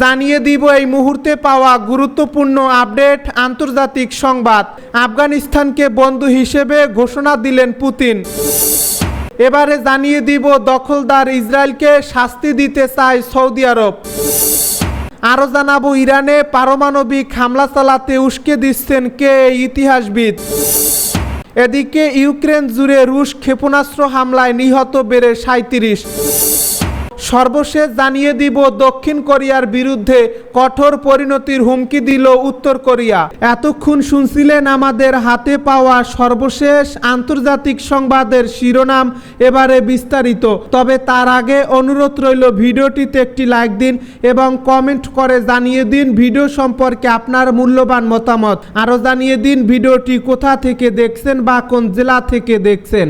জানিয়ে দিব এই মুহূর্তে পাওয়া গুরুত্বপূর্ণ আপডেট আন্তর্জাতিক সংবাদ। আফগানিস্তানকে বন্ধু হিসেবে ঘোষণা দিলেন পুতিন। এবারে জানিয়ে দিব দখলদার ইসরায়েলকে শাস্তি দিতে চায় সৌদি আরব। আরও জানাব ইরানে পারমাণবিক হামলা চালাতে উস্কে দিচ্ছেন কে ইতিহাসবিদ। এদিকে ইউক্রেন জুড়ে রুশ ক্ষেপণাস্ত্র হামলায় নিহত বেড়ে সাঁত্রিশ সর্বশেষ জানিয়ে দিব, দক্ষিণ কোরিয়ার বিরুদ্ধে কঠোর পরিণতির হুমকি দিল উত্তর কোরিয়া। এতক্ষণ শুনছিলেন আমাদের হাতে পাওয়া সর্বশেষ আন্তর্জাতিক সংবাদের শিরোনাম এবারে বিস্তারিত। তবে তার আগে অনুরোধ রইল, ভিডিওটিতে একটি লাইক দিন এবং কমেন্ট করে জানিয়ে দিন ভিডিও সম্পর্কে আপনার মূল্যবান মতামত। আরও জানিয়ে দিন ভিডিওটি কোথা থেকে দেখছেন বা কোন জেলা থেকে দেখছেন।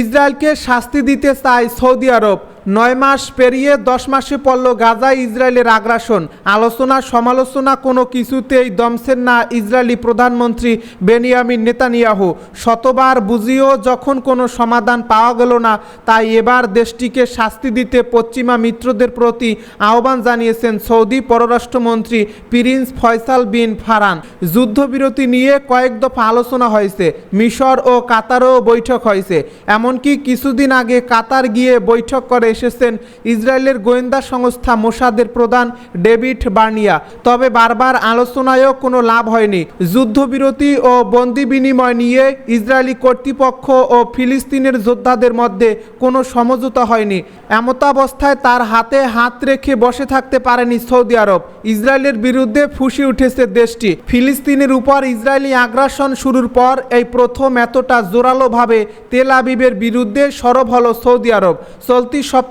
ইসরায়েলকে শাস্তি দিতে চায় সৌদি আরব। নয় মাস পেরিয়ে দশ মাসে পড়ল গাজায় ইসরায়েলের আগ্রাসন। আলোচনা, সমালোচনা কোনো কিছুতেই দমছেন না ইসরায়েলি প্রধানমন্ত্রী বেনিয়ামিন নেতানিয়াহু। শতবার বুঝিয়েও যখন কোনো সমাধান পাওয়া গেল না, তাই এবার দেশটিকে শাস্তি দিতে পশ্চিমা মিত্রদের প্রতি আহ্বান জানিয়েছেন সৌদি পররাষ্ট্রমন্ত্রী প্রিন্স ফয়সাল বিন ফারান যুদ্ধবিরতি নিয়ে কয়েক দফা আলোচনা হয়েছে, মিশর ও কাতারও বৈঠক হয়েছে। এমনকি কিছুদিন আগে কাতার গিয়ে বৈঠক করে এসেছেন ইসরায়েলের গোয়েন্দা সংস্থা মোসাদের প্রধান ডেভিড বার্নিয়া। তবে বারবার আলোচনায়ও কোনো লাভ হয়নি। যুদ্ধবিরতি ও বন্দি বিনিময় নিয়ে ইসরায়েলি কর্তৃপক্ষ ও ফিলিস্তিনের যোদ্ধাদের মধ্যে কোনো সমঝোতা হয়নি। এমতাবস্থায় তার হাতে হাত রেখে বসে থাকতে পারেনি সৌদি আরব। ইসরায়েলের বিরুদ্ধে ফুসে উঠেছে দেশটি। ফিলিস্তিনের উপর ইসরায়েলি আগ্রাসন শুরুর পর এই প্রথম এতটা জোরালোভাবে তেল আবিবের বিরুদ্ধে সরব হল সৌদি আরব। চলতি সপ্তাহে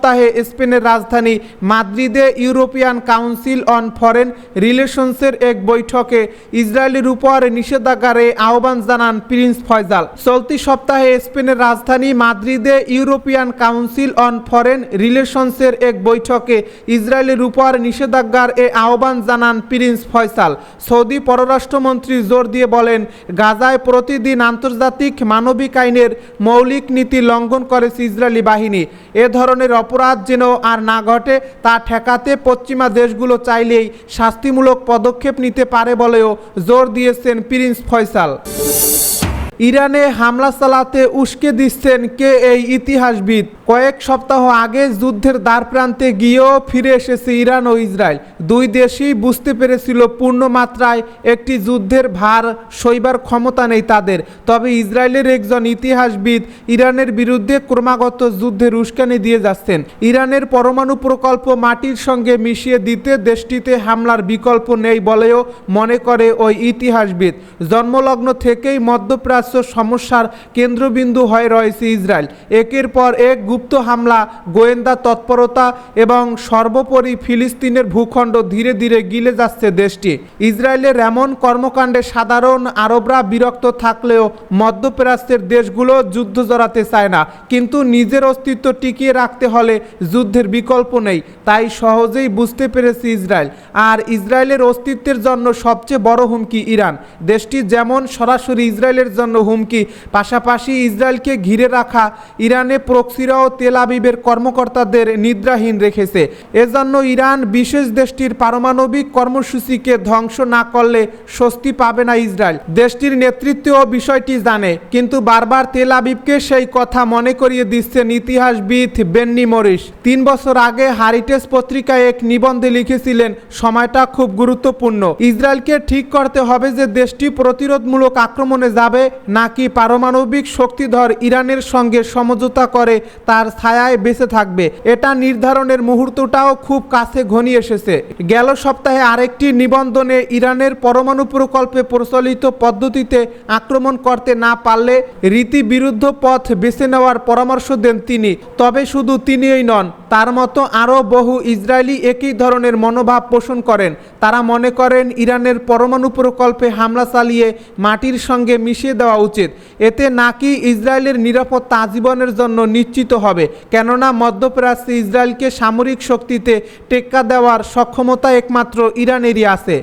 স্পেনের রাজধানী মাদ্রিদে ইউরোপিয়ান কাউন্সিল অন ফরেন রিলেশনসের এক বৈঠকে ইসরায়েলের উপর নিষেধাজ্ঞারে আহ্বান জানান প্রিন্স ফয়জাল। চলতি সপ্তাহে স্পেনের রাজধানী মাদ্রিদে ইউরোপিয়ান কাউন্সিল অন ফরেন রিলেশনসের এক বৈঠকে ইসরায়েলের উপর নিষেধাজ্ঞার এ আহ্বান জানান প্রিন্স ফয়সাল। সৌদি পররাষ্ট্রমন্ত্রী জোর দিয়ে বলেন, গাজায় প্রতিদিন আন্তর্জাতিক মানবিক আইনের মৌলিক নীতি লঙ্ঘন করেছে ইসরায়েলি বাহিনী। এ ধরনের অপরাধ যেন আর না ঘটে, তা ঠেকাতে পশ্চিমা দেশগুলো চাইলেই শাস্তিমূলক পদক্ষেপ নিতে পারে বলেও জোর দিয়েছেন প্রিন্স ফয়সাল। ইরানে হামলা চালাতে উস্কে দিচ্ছেন কে এই ইতিহাসবিদ? কয়েক সপ্তাহ আগে যুদ্ধের দ্বার প্রান্তে গিয়েও ফিরে এসেছে ইরান ও ইসরায়েল। দুই দেশই বুঝতে পেরেছিল পূর্ণ মাত্রায় একটি যুদ্ধের ভার সইবার ক্ষমতা নেই তাদের। তবে ইসরায়েলের একজন ইতিহাসবিদ ইরানের বিরুদ্ধে ক্রমাগত যুদ্ধের উস্কানি দিয়ে যাচ্ছেন। ইরানের পরমাণু প্রকল্প মাটির সঙ্গে মিশিয়ে দিতে দেশটিতে হামলার বিকল্প নেই বলেও মনে করে ওই ইতিহাসবিদ। জন্মলগ্ন থেকেই মধ্যপ্রাচ্য সমস্যার কেন্দ্রবিন্দু হয়ে রয়েছে ইসরায়েল। একের পর এক গুপ্ত হামলা, গোয়েন্দা তৎপরতা এবং সর্বোপরি ফিলিস্তিনের ভূখণ্ড ধীরে ধীরে গিলে যাচ্ছে দেশটি। ইসরায়েলের এমন কর্মকাণ্ডে সাধারণ আরবরা বিরক্ত থাকলেও মধ্যপ্রাচ্যের দেশগুলো যুদ্ধ জড়াতে চায় না। কিন্তু নিজের অস্তিত্ব টিকিয়ে রাখতে হলে যুদ্ধের বিকল্প নেই। তাই সহজেই বুঝতে পেরেছে ইসরায়েল। আর ইসরায়েলের অস্তিত্বের জন্য সবচেয়ে বড় হুমকি ইরান। দেশটি যেমন সরাসরি ইসরায়েলের জন্য হুমকি। পাশাপাশি ইসরায়েলকে ঘিরে রাখা ইরানে প্রক্সিরাও তেল আবিবের কর্মকর্তাদের নিদ্রাহীন রেখেছে। এজন্য ইরান বিশেষ দেশটির পারমাণবিক কর্মসূচিকে ধ্বংস না করলে স্বস্তি পাবে না ইসরায়েল। দেশটির নেতৃত্বও বিষয়টি জানে, কিন্তু বারবার তেল আবিবকে সেই কথা মনে করিয়ে দিচ্ছেন ইতিহাসবিদ বেন্নি মরিস। তিন বছর আগে হারিটেজ পত্রিকায় এক নিবন্ধে লিখেছিলেন, সময়টা খুব গুরুত্বপূর্ণ। ইসরায়েলকে ঠিক করতে হবে যে দেশটি প্রতিরোধমূলক আক্রমণে যাবে নাকি পারমাণবিক শক্তিধর ইরানের সঙ্গে সমঝোতা করে তার ছায়ায় বেঁচে থাকবে? এটা নির্ধারণের মুহূর্তটাও খুব কাছে ঘনিয়ে এসেছে। গেল সপ্তাহে আরেকটি নিবন্ধনে ইরানের পরমাণু প্রকল্পে প্রচলিত পদ্ধতিতে আক্রমণ করতে না পারলে রীতি বিরুদ্ধ পথ বেছে নেওয়ার পরামর্শ দেন তিনি। তবে শুধু তিনিই নন, তার মতো আরও বহু ইসরায়েলি একই ধরনের মনোভাব পোষণ করেন। তারা মনে করেন, ইরানের পরমাণু প্রকল্পে হামলা চালিয়ে মাটির সঙ্গে মিশিয়ে দেওয়া উচিত। এতে নাকি ইসরায়েলের নিরাপত্তা আজীবনের জন্য নিশ্চিত হবে। কেননা মধ্যপ্রাচ্যে ইসরায়েলকে সামরিক শক্তিতে টেক্কা দেওয়ার সক্ষমতা একমাত্র ইরানেরই আছে।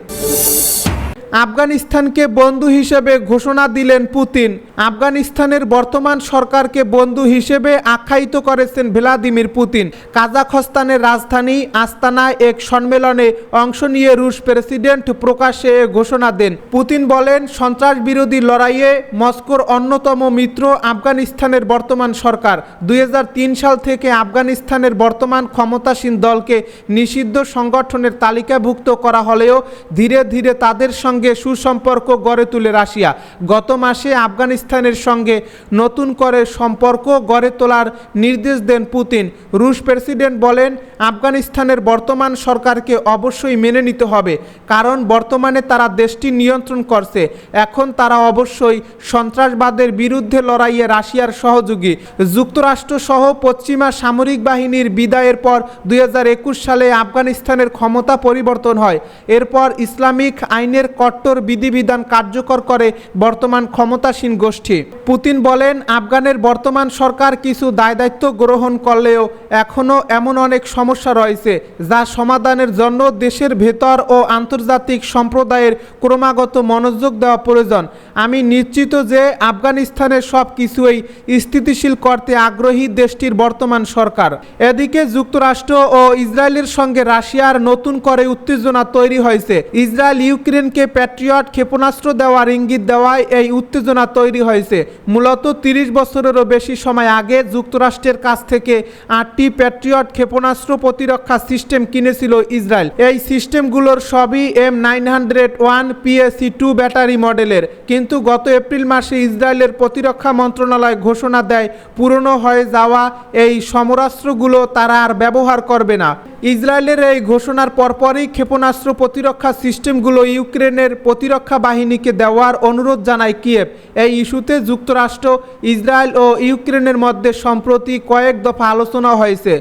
আফগানিস্তানকে বন্ধু হিসেবে ঘোষণা দিলেন পুতিন। আফগানিস্তানের বর্তমান সরকারকে বন্ধু হিসেবে আখ্যায়িত করেছেন ভ্লাদিমির পুতিন। কাজাখস্তানের রাজধানী আস্তানায় এক সম্মেলনে অংশ নিয়ে রুশ প্রেসিডেন্ট প্রকাশ্যে ঘোষণা দেন। পুতিন বলেন সন্ত্রাস বিরোধী লড়াইয়ে মস্কোর অন্যতম মিত্র আফগানিস্তানের বর্তমান সরকার। দু হাজার তিন সাল থেকে আফগানিস্তানের বর্তমান ক্ষমতাসীন দলকে নিষিদ্ধ সংগঠনের তালিকাভুক্ত করা হলেও ধীরে ধীরে তাদের সঙ্গে সুসম্পর্ক গড়ে তুলে রাশিয়া। গত মাসে আফগানিস্তানের সঙ্গে নতুন করে সম্পর্ক গড়ে তোলার নির্দেশ দেন পুতিন। রুশ প্রেসিডেন্ট বলেন, আফগানিস্তানের বর্তমান সরকারকে অবশ্যই মেনে নিতে হবে, কারণ বর্তমানে তারা দেশটি নিয়ন্ত্রণ করছে। এখন তারা অবশ্যই সন্ত্রাসবাদের বিরুদ্ধে লড়াইয়ে রাশিয়ার সহযোগী। যুক্তরাষ্ট্র সহ পশ্চিমা সামরিক বাহিনীর বিদায়ের পর দুই হাজার একুশ সালে আফগানিস্তানের ক্ষমতা পরিবর্তন হয়। এরপর ইসলামিক আইনের কট্টর বিধিবিধান কার্যকর করে বর্তমান ক্ষমতাসীন গোষ্ঠী। পুতিন বলেন, আফগানের বর্তমান সরকার কিছু দায়দায়িত্ব গ্রহণ করলেও এখনও এমন অনেক সমস্যা রয়েছে যা সমাধানের জন্য দেশের ভেতর ও আন্তর্জাতিক সম্প্রদায়ের ক্রমাগত মনোযোগ দেওয়া প্রয়োজন। আমি নিশ্চিত যে আফগানিস্তানের সব কিছুই স্থিতিশীল করতে আগ্রহী দেশটির বর্তমান সরকার। এদিকে যুক্তরাষ্ট্র ও ইসরায়েলের সঙ্গে রাশিয়ার নতুন করে উত্তেজনা তৈরি হয়েছে। ইসরায়েল ইউক্রেনকে প্যাট্রিয়ট ক্ষেপণাস্ত্র দেওয়ার ইঙ্গিত দেওয়ায় এই উত্তেজনা তৈরি হয়েছে। মূলত তিরিশ বছরেরও বেশি সময় আগে যুক্তরাষ্ট্রের কাছ থেকে আটটি প্যাট্রিয়ট ক্ষেপণাস্ত্র প্রতিরক্ষা সিস্টেম কিনেছিল ইসরায়েল। এই সিস্টেমগুলোর সবই M nine hundred one PAC two battery মডেলের। কিন্তু গত এপ্রিল মাসে ইসরায়েলের প্রতিরক্ষা মন্ত্রণালয় ঘোষণা দেয়, পুরনো হয়ে যাওয়া এই সমরাস্ত্রগুলো তারা আর ব্যবহার করবে না। ইসরায়েলের এই ঘোষণার পরপরই ক্ষেপণাস্ত্র প্রতিরক্ষা সিস্টেমগুলো ইউক্রেনের প্রতিরক্ষা বাহিনীকে দেওয়ার অনুরোধ জানায় কিয়েভ। এই ইস্যুতে যুক্তরাষ্ট্র, ইসরায়েল ও ইউক্রেনের মধ্যে সম্প্রতি কয়েক দফা আলোচনা হয়েছে।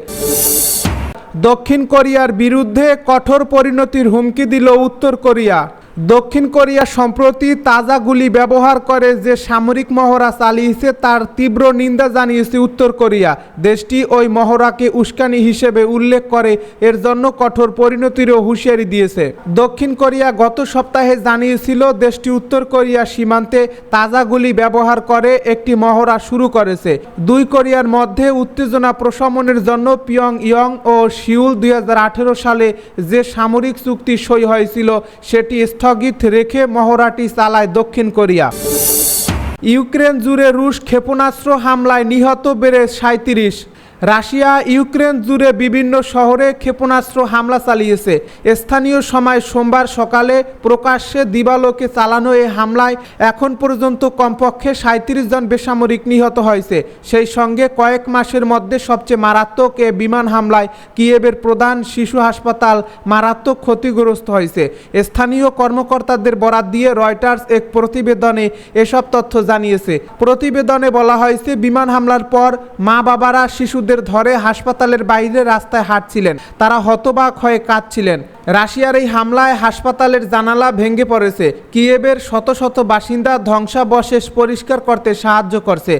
দক্ষিণ কোরিয়ার বিরুদ্ধে কঠোর পরিণতির হুমকি দিল উত্তর কোরিয়া। দক্ষিণ কোরিয়া সম্প্রতি তাজা গুলি ব্যবহার করে যে সামরিক মহড়া চালিয়েছে, তার তীব্র নিন্দা জানিয়েছে উত্তর কোরিয়া। দেশটি ওই মহড়াকে উস্কানি হিসেবে উল্লেখ করে, এর জন্য কঠোর পরিণতিরও হুঁশিয়ারি দিয়েছে। দক্ষিণ কোরিয়া গত সপ্তাহে জানিয়েছিল, দেশটি উত্তর কোরিয়া সীমান্তে তাজা গুলি ব্যবহার করে একটি মহড়া শুরু করেছে। দুই কোরিয়ার মধ্যে উত্তেজনা প্রশমনের জন্য পিয়ং ইয়ং ও সিউল দুই হাজার আঠেরো সালে যে সামরিক চুক্তি সই হয়েছিল, সেটি স্থগিত রেখে মহড়াটি চালায় দক্ষিণ কোরিয়া। ইউক্রেন জুড়ে রুশ ক্ষেপণাস্ত্র হামলায় নিহত বেড়ে সাঁত্রিশ রাশিয়া ইউক্রেন জুড়ে বিভিন্ন শহরে ক্ষেপণাস্ত্র হামলা চালিয়েছে। স্থানীয় সময় সোমবার সকালে প্রকাশ্যে দিবালোকে চালানো এই হামলায় এখন পর্যন্ত কমপক্ষে সাঁত্রিশ জন বেসামরিক নিহত হয়েছে। সেই সঙ্গে কয়েক মাসের মধ্যে সবচেয়ে মারাত্মক এ বিমান হামলায় কিয়েবের প্রধান শিশু হাসপাতাল মারাত্মক ক্ষতিগ্রস্ত হয়েছে। স্থানীয় কর্মকর্তাদের বরাত দিয়ে রয়টার্স এক প্রতিবেদনে এসব তথ্য জানিয়েছে। প্রতিবেদনে বলা হয়েছে, বিমান হামলার পর মা বাবারা শিশুদের ধরে হাসপাতালের বাইরে রাস্তায় হাঁটছিলেন। তারা হতবাক হয়ে কাঁদছিলেন। রাশিয়ার এই হামলায় হাসপাতালের জানালা ভেঙে পড়েছে। কিয়েবের শত শত বাসিন্দা ধ্বংসাবশেষ পরিষ্কার করতে সাহায্য করছে।